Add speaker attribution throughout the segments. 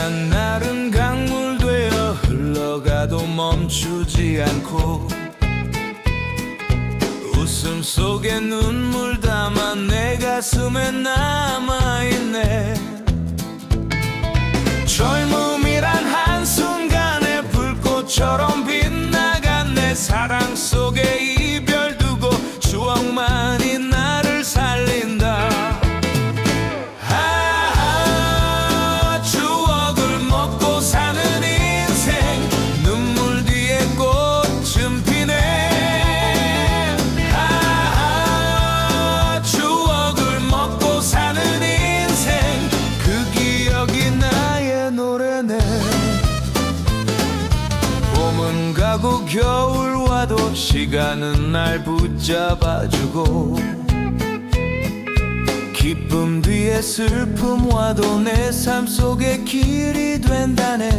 Speaker 1: 난 나른 강물 되어 흘러가도 멈추지 않고 웃음 속에 눈물 담아 내 가슴에 남아있네. 젊음이란 한순간에 불꽃처럼 빛나간 내 사랑. 가고 겨울 와도 시간은 날 붙잡아주고 기쁨 뒤에 슬픔 와도 내 삶 속에 길이 된다네.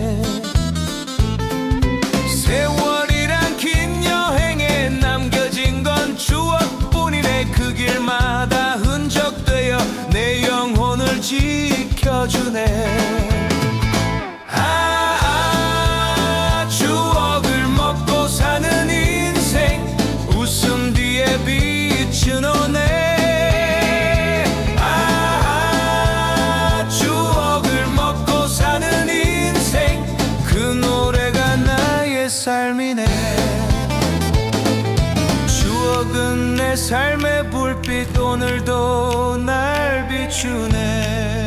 Speaker 1: 세월이란 긴 여행에 남겨진 건 추억뿐이네. 그 길마다 흔적되어 내 영혼을 지켜주네 추억은 내 삶의 불빛 오늘도 날 비추네